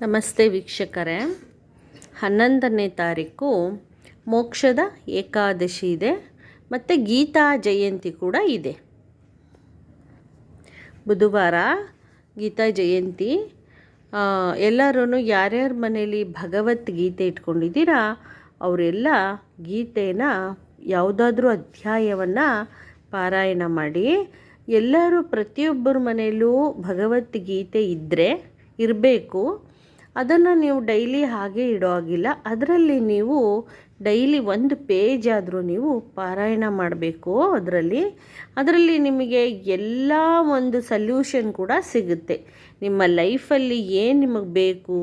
ನಮಸ್ತೆ ವೀಕ್ಷಕರೇ. ಹನ್ನೊಂದನೇ ತಾರೀಕು ಮೋಕ್ಷದ ಏಕಾದಶಿ ಇದೆ ಮತ್ತು ಗೀತಾ ಜಯಂತಿ ಕೂಡ ಇದೆ. ಬುಧವಾರ ಗೀತಾ ಜಯಂತಿ. ಎಲ್ಲರೂ ಯಾರ್ಯಾರ ಮನೇಲಿ ಭಗವದ್ಗೀತೆ ಇಟ್ಕೊಂಡಿದ್ದೀರಾ ಅವರೆಲ್ಲ ಗೀತೆನ ಯಾವುದಾದ್ರೂ ಅಧ್ಯಾಯವನ್ನು ಪಾರಾಯಣ ಮಾಡಿ, ಎಲ್ಲರೂ ಪ್ರತಿಯೊಬ್ಬರ ಮನೆಯಲ್ಲೂ ಭಗವದ್ಗೀತೆ ಇದ್ದರೆ ಇರಬೇಕು. ಅದನ್ನು ನೀವು ಡೈಲಿ ಹಾಗೆ ಇಡೋ ಹಾಗಿಲ್ಲ. ಅದರಲ್ಲಿ ನೀವು ಡೈಲಿ ಒಂದು ಪೇಜ್ ಆದರೂ ನೀವು ಪಾರಾಯಣ ಮಾಡಬೇಕು ಅದರಲ್ಲಿ. ಅದರಲ್ಲಿ ನಿಮಗೆ ಎಲ್ಲ ಒಂದು ಸಲ್ಯೂಷನ್ ಕೂಡ ಸಿಗುತ್ತೆ. ನಿಮ್ಮ ಲೈಫಲ್ಲಿ ಏನು ನಿಮಗೆ ಬೇಕು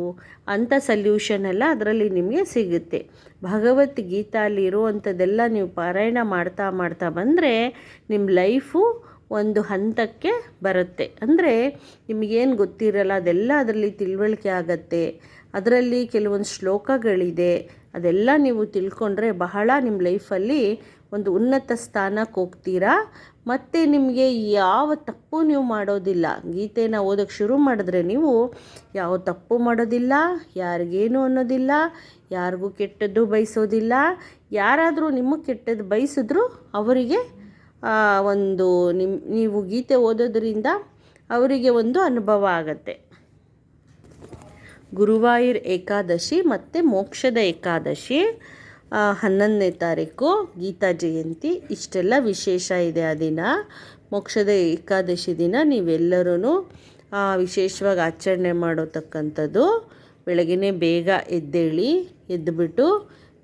ಅಂಥ ಸಲ್ಯೂಷನ್ ಎಲ್ಲ ಅದರಲ್ಲಿ ನಿಮಗೆ ಸಿಗುತ್ತೆ. ಭಗವದ್ಗೀತಾಲಿ ಇರುವಂಥದ್ದೆಲ್ಲ ನೀವು ಪಾರಾಯಣ ಮಾಡ್ತಾ ಮಾಡ್ತಾ ಬಂದರೆ ನಿಮ್ಮ ಲೈಫು ಒಂದು ಹಂತಕ್ಕೆ ಬರುತ್ತೆ. ಅಂದರೆ ನಿಮಗೇನು ಗೊತ್ತಿರಲ್ಲ, ಅದೆಲ್ಲ ಅದರಲ್ಲಿ ತಿಳುವಳಿಕೆ ಆಗತ್ತೆ. ಅದರಲ್ಲಿ ಕೆಲವೊಂದು ಶ್ಲೋಕಗಳಿದೆ. ಅದೆಲ್ಲ ನೀವು ತಿಳ್ಕೊಂಡ್ರೆ ಬಹಳ ನಿಮ್ಮ ಲೈಫಲ್ಲಿ ಒಂದು ಉನ್ನತ ಸ್ಥಾನಕ್ಕೆ ಹೋಗ್ತೀರಾ? ಮತ್ತು ನಿಮಗೆ ಯಾವ ತಪ್ಪು ನೀವು ಮಾಡೋದಿಲ್ಲ. ಗೀತೆನ ಓದೋಕ್ಕೆ ಶುರು ಮಾಡಿದ್ರೆ ನೀವು ಯಾವ ತಪ್ಪು ಮಾಡೋದಿಲ್ಲ, ಯಾರಿಗೇನು ಅನ್ನೋದಿಲ್ಲ, ಯಾರಿಗೂ ಕೆಟ್ಟದ್ದು ಬಯಸೋದಿಲ್ಲ. ಯಾರಾದರೂ ನಿಮಗೆ ಕೆಟ್ಟದ್ದು ಬಯಸಿದ್ರು ಅವರಿಗೆ ಒಂದು ನಿಮ್ಮ ನೀವು ಗೀತೆ ಓದೋದ್ರಿಂದ ಅವರಿಗೆ ಒಂದು ಅನುಭವ ಆಗತ್ತೆ. ಗುರುವಾಯೂರ್ ಏಕಾದಶಿ ಮತ್ತು ಮೋಕ್ಷದ ಏಕಾದಶಿ ಹನ್ನೊಂದನೇ ತಾರೀಕು ಗೀತಾ ಜಯಂತಿ, ಇಷ್ಟೆಲ್ಲ ವಿಶೇಷ ಇದೆ ಆ ದಿನ. ಮೋಕ್ಷದ ಏಕಾದಶಿ ದಿನ ನೀವೆಲ್ಲರೂ ವಿಶೇಷವಾಗಿ ಆಚರಣೆ ಮಾಡೋತಕ್ಕಂಥದ್ದು ಬೆಳಗ್ಗೆ ಬೇಗ ಎದ್ದೇಳಿ ಎದ್ದುಬಿಟ್ಟು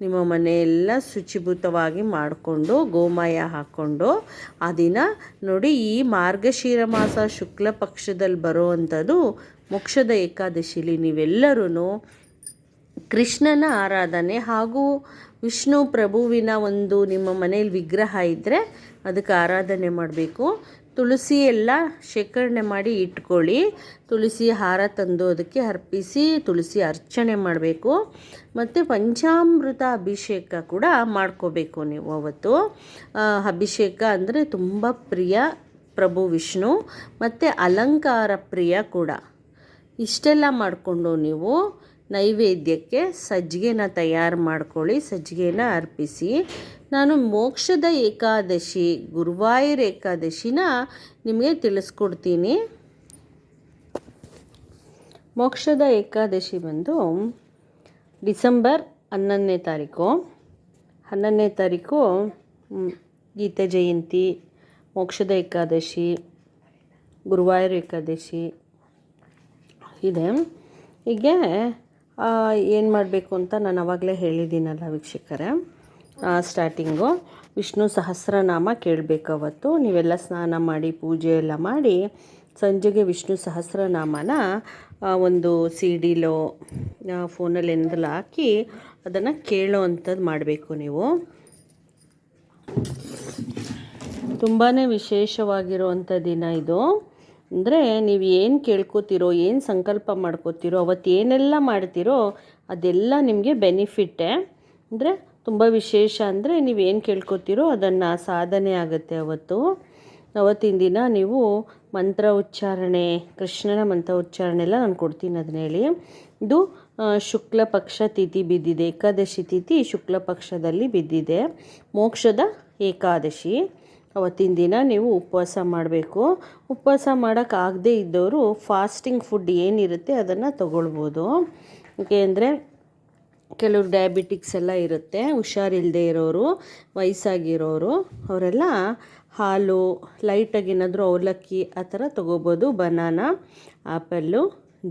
ನಿಮ್ಮ ಮನೆಯೆಲ್ಲ ಶುಚಿಭೂತವಾಗಿ ಮಾಡಿಕೊಂಡು, ಗೋಮಯ ಹಾಕ್ಕೊಂಡು ಆ ದಿನ ನೋಡಿ ಈ ಮಾರ್ಗಶೀರ ಮಾಸ ಶುಕ್ಲ ಪಕ್ಷದಲ್ಲಿ ಬರುವಂಥದ್ದು ಮೋಕ್ಷದ ಏಕಾದಶಿಲಿ. ನೀವೆಲ್ಲರೂ ಕೃಷ್ಣನ ಆರಾಧನೆ ಹಾಗೂ ವಿಷ್ಣು ಪ್ರಭುವಿನ ಒಂದು ನಿಮ್ಮ ಮನೆಯಲ್ಲಿ ವಿಗ್ರಹ ಇದ್ದರೆ ಅದಕ್ಕೆ ಆರಾಧನೆ ಮಾಡಬೇಕು. ತುಳಸಿ ಎಲ್ಲ ಶೇಖರಣೆ ಮಾಡಿ ಇಟ್ಕೊಳ್ಳಿ. ತುಳಸಿ ಹಾರ ತಂದು ಅದಕ್ಕೆ ಅರ್ಪಿಸಿ, ತುಳಸಿ ಅರ್ಚನೆ ಮಾಡಬೇಕು. ಮತ್ತು ಪಂಚಾಮೃತ ಅಭಿಷೇಕ ಕೂಡ ಮಾಡ್ಕೋಬೇಕು ನೀವು ಅವತ್ತು. ಅಭಿಷೇಕ ಅಂದರೆ ತುಂಬ ಪ್ರಿಯ ಪ್ರಭು ವಿಷ್ಣು, ಮತ್ತು ಅಲಂಕಾರ ಪ್ರಿಯ ಕೂಡ. ಇಷ್ಟೆಲ್ಲ ಮಾಡಿಕೊಂಡು ನೀವು ನೈವೇದ್ಯಕ್ಕೆ ಸಜ್ಜಿಗೆನ ತಯಾರು ಮಾಡ್ಕೊಳ್ಳಿ, ಸಜ್ಜಿಗೆನ ಅರ್ಪಿಸಿ. ನಾನು ಮೋಕ್ಷದ ಏಕಾದಶಿ, ಗುರುವಾಯೂರ್ ಏಕಾದಶಿನ ನಿಮಗೆ ತಿಳಿಸ್ಕೊಡ್ತೀನಿ. ಮೋಕ್ಷದ ಏಕಾದಶಿ ಬಂದು ಡಿಸೆಂಬರ್ ಹನ್ನೊಂದನೇ ತಾರೀಕು. ಹನ್ನೊಂದನೇ ತಾರೀಕು ಗೀತೆ ಜಯಂತಿ, ಮೋಕ್ಷದ ಏಕಾದಶಿ, ಗುರುವಾಯೂರ್ ಏಕಾದಶಿ ಇದೆ. ಹೀಗೆ ಏನು ಮಾಡಬೇಕು ಅಂತ ನಾನು ಅವಾಗಲೇ ಹೇಳಿದ್ದೀನಲ್ಲ ವೀಕ್ಷಕರೇ. ಸ್ಟಾರ್ಟಿಂಗು ವಿಷ್ಣು ಸಹಸ್ರನಾಮ ಕೇಳಬೇಕು ಅವತ್ತು. ನೀವೆಲ್ಲ ಸ್ನಾನ ಮಾಡಿ, ಪೂಜೆ ಎಲ್ಲ ಮಾಡಿ ಸಂಜೆಗೆ ವಿಷ್ಣು ಸಹಸ್ರನಾಮನ ಒಂದು ಸಿ ಡಿಲೋ ಫೋನಲ್ಲಿ ಏನಾದ್ರೂ ಹಾಕಿ ಅದನ್ನು ಕೇಳೋ ಅಂಥದ್ದು ಮಾಡಬೇಕು ನೀವು. ತುಂಬಾ ವಿಶೇಷವಾಗಿರುವಂಥ ದಿನ ಇದು. ಅಂದರೆ ನೀವು ಏನು ಕೇಳ್ಕೊತೀರೋ, ಏನು ಸಂಕಲ್ಪ ಮಾಡ್ಕೋತಿರೋ ಅವತ್ತು ಏನೆಲ್ಲ ಮಾಡ್ತೀರೋ, ಅದೆಲ್ಲ ನಿಮಗೆ ಬೆನಿಫಿಟ್ಟೆ ಅಂದರೆ ತುಂಬ ವಿಶೇಷ ಅಂದರೆ ನೀವು ಏನು ಕೇಳ್ಕೊತೀರೋ ಅದನ್ನು ಸಾಧನೆ ಆಗುತ್ತೆ ಅವತ್ತು. ಅವತ್ತಿನ ದಿನ ನೀವು ಮಂತ್ರ ಉಚ್ಚಾರಣೆ, ಕೃಷ್ಣನ ಮಂತ್ರ ಉಚ್ಚಾರಣೆ ಎಲ್ಲ ನಾನು ಕೊಡ್ತೀನಿ ಅದನ್ನ ಹೇಳಿ. ಇದು ಶುಕ್ಲ ಪಕ್ಷ ತಿಥಿ ಬಿದ್ದಿದೆ, ಏಕಾದಶಿ ತಿಥಿ ಶುಕ್ಲ ಪಕ್ಷದಲ್ಲಿ ಬಿದ್ದಿದೆ. ಮೋಕ್ಷದ ಏಕಾದಶಿ. ಅವತ್ತಿನ ದಿನ ನೀವು ಉಪವಾಸ ಮಾಡಬೇಕು. ಉಪವಾಸ ಮಾಡೋಕ್ಕಾಗದೇ ಇದ್ದವರು ಫಾಸ್ಟಿಂಗ್ ಫುಡ್ ಏನಿರುತ್ತೆ ಅದನ್ನು ತಗೊಳ್ಬೋದು. ಏಕೆ ಅಂದರೆ ಕೆಲವ್ರು ಡಯಾಬಿಟಿಕ್ಸ್ ಎಲ್ಲ ಇರುತ್ತೆ ಹುಷಾರಿಲ್ಲದೆ ಇರೋರು, ವಯಸ್ಸಾಗಿರೋರು, ಅವರೆಲ್ಲ ಹಾಲು ಲೈಟಾಗಿ ಏನಾದರೂ ಅವಲಕ್ಕಿ ಆ ಥರ ತೊಗೋಬೋದು ಬನಾನ ಆ್ಯಪಲ್ಲು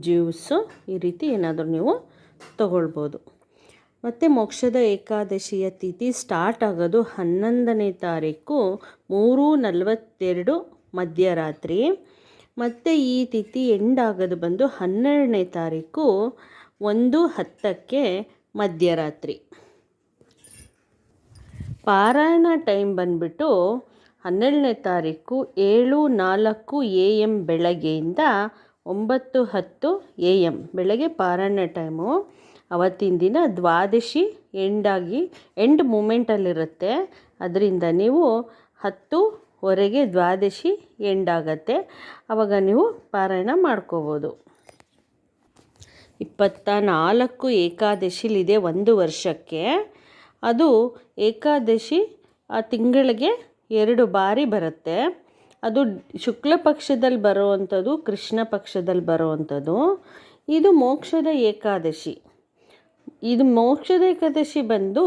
ಜ್ಯೂಸು ಈ ರೀತಿ ಏನಾದರೂ ನೀವು ತಗೊಳ್ಬೋದು. ಮತ್ತು ಮೋಕ್ಷದ ಏಕಾದಶಿಯ ತಿಥಿ ಸ್ಟಾರ್ಟ್ ಆಗೋದು ಹನ್ನೊಂದನೇ ತಾರೀಕು, ಮೂರು ನಲವತ್ತೆರಡು ಮಧ್ಯರಾತ್ರಿ. ಮತ್ತು ಈ ತಿಥಿ ಎಂಡ್ ಆಗೋದು ಬಂದು ಹನ್ನೆರಡನೇ ತಾರೀಕು, ಒಂದು ಹತ್ತಕ್ಕೆ ಮಧ್ಯರಾತ್ರಿ. ಪಾರಾಯಣ ಟೈಮ್ ಬಂದ್ಬಿಟ್ಟು ಹನ್ನೆರಡನೇ ತಾರೀಕು ಏಳು ನಾಲ್ಕು ಎ ಎಂ ಬೆಳಗ್ಗೆಯಿಂದ ಒಂಬತ್ತು ಹತ್ತು ಎ ಎಂ ಬೆಳಗ್ಗೆ ಪಾರಾಯಣ ಟೈಮು ಅವತ್ತಿನ ದಿನ ದ್ವಾದಶಿ ಎಂಡಾಗಿ, ಎಂಡ್ ಮೂಮೆಂಟಲ್ಲಿರುತ್ತೆ. ಅದರಿಂದ ನೀವು ಹತ್ತುವರೆಗೆ ದ್ವಾದಶಿ ಎಂಡ್ ಆಗುತ್ತೆ ಆವಾಗ ನೀವು ಪಾರಾಯಣ ಮಾಡ್ಕೋಬೋದು. ಇಪ್ಪತ್ತ ನಾಲ್ಕು ಏಕಾದಶಿಲಿದೆ ಒಂದು ವರ್ಷಕ್ಕೆ. ಅದು ಏಕಾದಶಿ ಆ ತಿಂಗಳಿಗೆ ಎರಡು ಬಾರಿ ಬರುತ್ತೆ. ಅದು ಶುಕ್ಲ ಪಕ್ಷದಲ್ಲಿ ಬರುವಂಥದ್ದು, ಕೃಷ್ಣ ಪಕ್ಷದಲ್ಲಿ ಬರುವಂಥದ್ದು. ಇದು ಮೋಕ್ಷದ ಏಕಾದಶಿ. ಇದು ಮೋಕ್ಷದ ಏಕಾದಶಿ ಬಂದು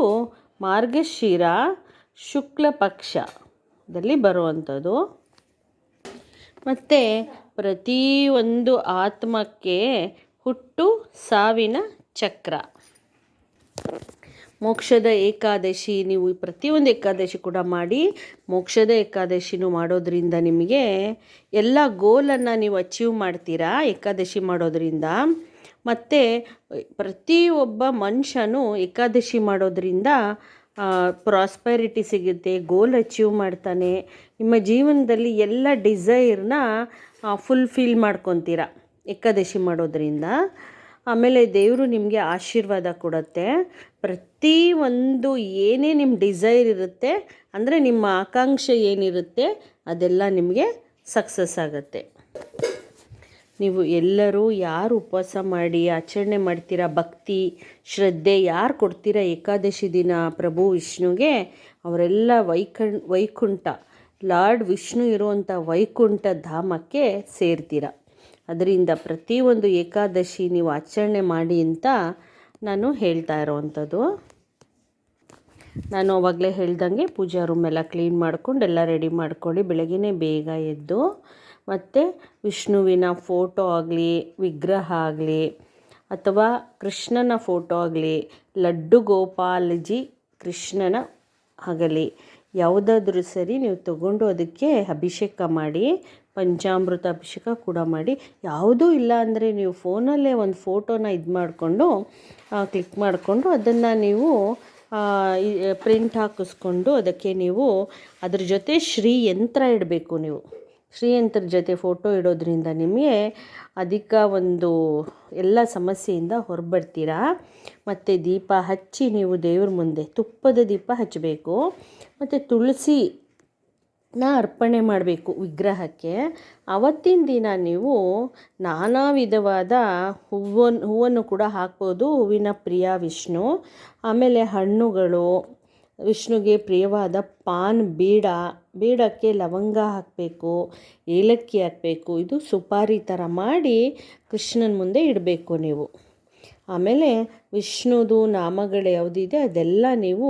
ಮಾರ್ಗಶಿರ ಶುಕ್ಲ ಪಕ್ಷದಲ್ಲಿ ಬರುವಂಥದ್ದು. ಮತ್ತು ಪ್ರತಿಯೊಂದು ಆತ್ಮಕ್ಕೆ ಹುಟ್ಟು ಸಾವಿನ ಚಕ್ರ. ಮೋಕ್ಷದ ಏಕಾದಶಿ ನೀವು ಪ್ರತಿಯೊಂದು ಏಕಾದಶಿ ಕೂಡ ಮಾಡಿ ಮೋಕ್ಷದ ಏಕಾದಶಿನೂ ಮಾಡೋದ್ರಿಂದ ನಿಮಗೆ ಎಲ್ಲ ಗೋಲನ್ನು ನೀವು ಅಚೀವ್ ಮಾಡ್ತೀರಾ ಏಕಾದಶಿ ಮಾಡೋದ್ರಿಂದ. ಮತ್ತು ಪ್ರತಿಯೊಬ್ಬ ಮನುಷ್ಯನೂ ಏಕಾದಶಿ ಮಾಡೋದ್ರಿಂದ ಪ್ರಾಸ್ಪೆರಿಟಿ ಸಿಗುತ್ತೆ ಗೋಲ್ ಅಚೀವ್ ಮಾಡ್ತಾನೆ. ನಿಮ್ಮ ಜೀವನದಲ್ಲಿ ಎಲ್ಲ ಡಿಸೈರ್ನ ಫುಲ್ಫಿಲ್ ಮಾಡ್ಕೊತೀರ ಏಕಾದಶಿ ಮಾಡೋದ್ರಿಂದ. ಆಮೇಲೆ ದೇವರು ನಿಮಗೆ ಆಶೀರ್ವಾದ ಕೊಡುತ್ತೆ. ಪ್ರತಿ ಒಂದು ಏನೇ ನಿಮ್ಮ ಡಿಸೈರ್ ಇರುತ್ತೆ, ಅಂದರೆ ನಿಮ್ಮ ಆಕಾಂಕ್ಷೆ ಏನಿರುತ್ತೆ, ಅದೆಲ್ಲ ನಿಮಗೆ ಸಕ್ಸಸ್ ಆಗುತ್ತೆ. ನೀವು ಎಲ್ಲರೂ ಯಾರು ಉಪವಾಸ ಮಾಡಿ, ಆಚರಣೆ ಮಾಡ್ತೀರಾ? ಭಕ್ತಿ, ಶ್ರದ್ಧೆ ಯಾರು ಕೊಡ್ತೀರಾ? ಏಕಾದಶಿ ದಿನ ಪ್ರಭು ವಿಷ್ಣುಗೆ ಅವರೆಲ್ಲ ವೈಕಣ್ ವೈಕುಂಠ, ಲಾರ್ಡ್ ವಿಷ್ಣು ಇರುವಂಥ ವೈಕುಂಠ ಧಾಮಕ್ಕೆ ಸೇರ್ತೀರ? ಅದರಿಂದ ಪ್ರತಿಯೊಂದು ಏಕಾದಶಿ ನೀವು ಆಚರಣೆ ಮಾಡಿ ಅಂತ ನಾನು ಹೇಳ್ತಾ ಇರೋವಂಥದ್ದು. ನಾನು ಅವಾಗಲೇ ಹೇಳ್ದಂಗೆ ಪೂಜಾ ರೂಮ್ ಎಲ್ಲ ಕ್ಲೀನ್ ಮಾಡ್ಕೊಂಡು ಎಲ್ಲ ರೆಡಿ ಮಾಡ್ಕೊಳ್ಳಿ. ಬೆಳಗ್ಗೆ ಬೇಗ ಎದ್ದು ಮತ್ತು ವಿಷ್ಣುವಿನ ಫೋಟೋ ಆಗಲಿ, ವಿಗ್ರಹ ಆಗಲಿ, ಅಥವಾ ಕೃಷ್ಣನ ಫೋಟೋ ಆಗಲಿ, ಲಡ್ಡು ಗೋಪಾಲಜಿ ಕೃಷ್ಣನ ಆಗಲಿ. ಯಾವುದಾದ್ರೂ ಸರಿ ನೀವು ತಗೊಂಡು ಅದಕ್ಕೆ ಅಭಿಷೇಕ ಮಾಡಿ, ಪಂಚಾಮೃತ ಅಭಿಷೇಕ ಕೂಡ ಮಾಡಿ. ಯಾವುದೂ ಇಲ್ಲ ಅಂದರೆ ನೀವು ಫೋನಲ್ಲೇ ಒಂದು ಫೋಟೋನ ಇದು ಮಾಡಿಕೊಂಡು ಕ್ಲಿಕ್ ಮಾಡಿಕೊಂಡು ಅದನ್ನು ನೀವು ಪ್ರಿಂಟ್ ಹಾಕಿಸ್ಕೊಂಡು ಅದಕ್ಕೆ ನೀವು ಅದ್ರ ಜೊತೆ ಶ್ರೀ ಯಂತ್ರ ಇಡಬೇಕು ನೀವು. ಶ್ರೀಯಂತ್ರ ಜೊತೆ ಫೋಟೋ ಇಡೋದ್ರಿಂದ ನಿಮಗೆ ಅಧಿಕ ಒಂದು ಎಲ್ಲ ಸಮಸ್ಯೆಯಿಂದ ಹೊರಬರ್ತೀರಾ? ಮತ್ತು ದೀಪ ಹಚ್ಚಿ ನೀವು ದೇವ್ರ ಮುಂದೆ ತುಪ್ಪದ ದೀಪ ಹಚ್ಚಬೇಕು. ಮತ್ತು ತುಳಸಿ ನ ಅರ್ಪಣೆ ಮಾಡಬೇಕು ವಿಗ್ರಹಕ್ಕೆ. ಅವತ್ತಿನ ದಿನ ನೀವು ನಾನಾ ವಿಧವಾದ ಹೂವನ್ನು ಹೂವನ್ನು ಕೂಡ ಹಾಕ್ಬೋದು. ಹೂವಿನ ಪ್ರಿಯ ವಿಷ್ಣು. ಆಮೇಲೆ ಹಣ್ಣುಗಳು ವಿಷ್ಣುಗೆ ಪ್ರಿಯವಾದ ಪಾನ್ ಬೀಡ. ಬೀಡಕ್ಕೆ ಲವಂಗ ಹಾಕಬೇಕು, ಏಲಕ್ಕಿ ಹಾಕಬೇಕು, ಇದು ಸುಪಾರಿ ಥರ ಮಾಡಿ ಕೃಷ್ಣನ ಮುಂದೆ ಇಡಬೇಕು ನೀವು. ಆಮೇಲೆ ವಿಷ್ಣುದು ನಾಮಗಳು ಯಾವುದಿದೆ ಅದೆಲ್ಲ ನೀವು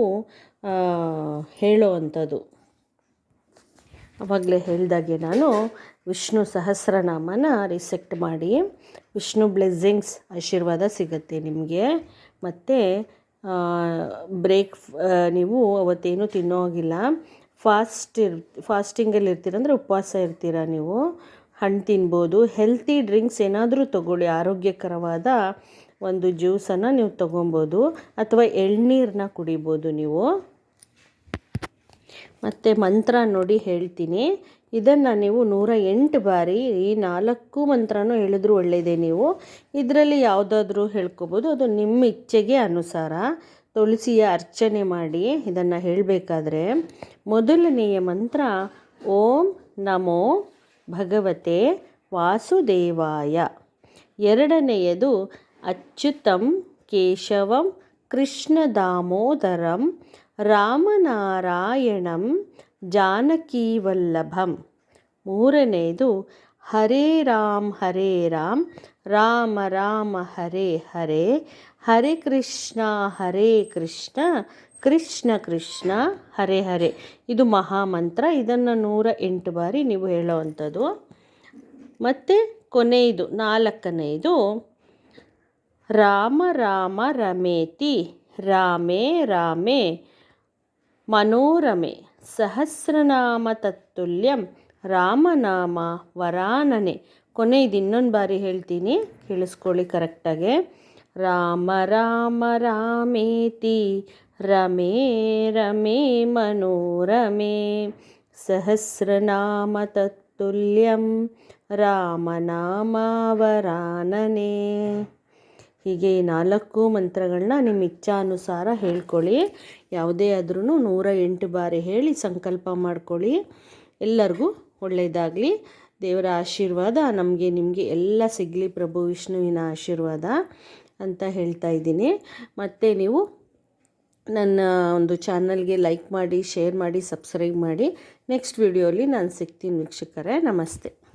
ಹೇಳೋ ಅಂಥದ್ದು ಹೇಳಿದಾಗೆ ನಾನು ವಿಷ್ಣು ಸಹಸ್ರನಾಮನ ರಿಸೆಕ್ಟ್ ಮಾಡಿ, ವಿಷ್ಣು ಬ್ಲೆಸ್ಸಿಂಗ್ಸ್ ಆಶೀರ್ವಾದ ಸಿಗುತ್ತೆ ನಿಮಗೆ. ಮತ್ತು ಬ್ರೇಕ್ ನೀವು ಅವತ್ತೇನು ತಿನ್ನೋ ಹಾಗಿಲ್ಲ ಫಾಸ್ಟ್ ಇರ್ ಫಾಸ್ಟಿಂಗಲ್ಲಿ ಇರ್ತೀರ ಅಂದರೆ ಉಪವಾಸ ಇರ್ತೀರ ನೀವು. ಹಣ್ಣು ತಿನ್ಬೋದು. ಹೆಲ್ತಿ ಡ್ರಿಂಕ್ಸ್ ಏನಾದರೂ ತೊಗೊಳ್ಳಿ. ಆರೋಗ್ಯಕರವಾದ ಒಂದು ಜ್ಯೂಸನ್ನು ನೀವು ತೊಗೊಬೋದು ಅಥವಾ ಎಳ್ನೀರನ್ನ ಕುಡಿಬೋದು ನೀವು. ಮತ್ತು ಮಂತ್ರ ನೋಡಿ ಹೇಳ್ತೀನಿ. ಇದನ್ನು ನೀವು ನೂರ ಎಂಟು ಬಾರಿ ಈ ನಾಲ್ಕು ಮಂತ್ರನೂ ಹೇಳಿದ್ರು ಒಳ್ಳೆಯದೇ ನೀವು. ಇದರಲ್ಲಿ ಯಾವುದಾದ್ರೂ ಹೇಳ್ಕೊಬೋದು. ಅದು ನಿಮ್ಮ ಇಚ್ಛೆಗೆ ಅನುಸಾರ ತುಳಸಿಯ ಅರ್ಚನೆ ಮಾಡಿ ಇದನ್ನು ಹೇಳಬೇಕಾದ್ರೆ ಮೊದಲನೆಯ ಮಂತ್ರ ಓಂ ನಮೋ ಭಗವತೆ ವಾಸುದೇವಾಯ. ಎರಡನೆಯದು ಅಚ್ಯುತಂ ಕೇಶವಂ ಕೃಷ್ಣ ದಾಮೋದರಂ ರಾಮನಾರಾಯಣಂ ಜಾನಕೀವಲ್ಲಭಂ. ಮೂರನೆಯದು ಹರೇ ರಾಮ್ ಹರೇ ರಾಮ್, ರಾಮ ರಾಮ, ಹರೇ ಹರೇ ಹರೇ ಕೃಷ್ಣ ಹರೇ ಕೃಷ್ಣ ಕೃಷ್ಣ ಕೃಷ್ಣ, ಹರೇ ಹರೇ. ಇದು ಮಹಾಮಂತ್ರ. ಇದನ್ನು ನೂರ ಎಂಟು ಬಾರಿ ನೀವು ಹೇಳೋವಂಥದ್ದು. ಮತ್ತು ಕೊನೆಯದು ನಾಲ್ಕನೆಯದು ರಾಮ ರಾಮ, ರಮೇತಿ, ರಾಮೇ ರಾಮೇ, ಮನೋರಮೆ. ಸಹಸ್ರನಾಮ ತತ್ತುಲ್ಯಂ ರಾಮನಾಮ ವರಾನನೆ. ಕೊನೆಯದು ಇನ್ನೊಂದು ಬಾರಿ ಹೇಳ್ತೀನಿ, ಕೇಳಿಸ್ಕೊಳ್ಳಿ ಕರೆಕ್ಟಾಗೆ. ರಾಮ ರಾಮ, ರಾಮೇತಿ, ರಮೇ ರಮೇ ಮನೋರಮೇ ಸಹಸ್ರನಾಮ ತತ್ತುಲ್ಯಂ ರಾಮನಾಮ ವರಾನನೆ. ಹೀಗೆ ಈ ನಾಲ್ಕು ಮಂತ್ರಗಳನ್ನ ನಿಮ್ಮ ಇಚ್ಛಾನುಸಾರ ಹೇಳ್ಕೊಳ್ಳಿ. ಯಾವುದೇ ಆದ್ರೂ ನೂರ ಎಂಟು ಬಾರಿ ಹೇಳಿ ಸಂಕಲ್ಪ ಮಾಡ್ಕೊಳ್ಳಿ. ಎಲ್ಲರಿಗೂ ಒಳ್ಳೆಯದಾಗಲಿ ದೇವರ ಆಶೀರ್ವಾದ ನಮಗೆ, ನಿಮಗೆ ಎಲ್ಲ ಸಿಗಲಿ ಪ್ರಭು ವಿಷ್ಣುವಿನ ಆಶೀರ್ವಾದ ಅಂತ ಹೇಳ್ತಾ ಇದ್ದೀನಿ. ಮತ್ತು ನೀವು ನನ್ನ ಒಂದು ಚಾನಲ್ಗೆ ಲೈಕ್ ಮಾಡಿ, ಶೇರ್ ಮಾಡಿ, ಸಬ್ಸ್ಕ್ರೈಬ್ ಮಾಡಿ. ನೆಕ್ಸ್ಟ್ ವಿಡಿಯೋಲಿ ನಾನು ಸಿಗ್ತೀನಿ ವೀಕ್ಷಕರೇ. ನಮಸ್ತೆ.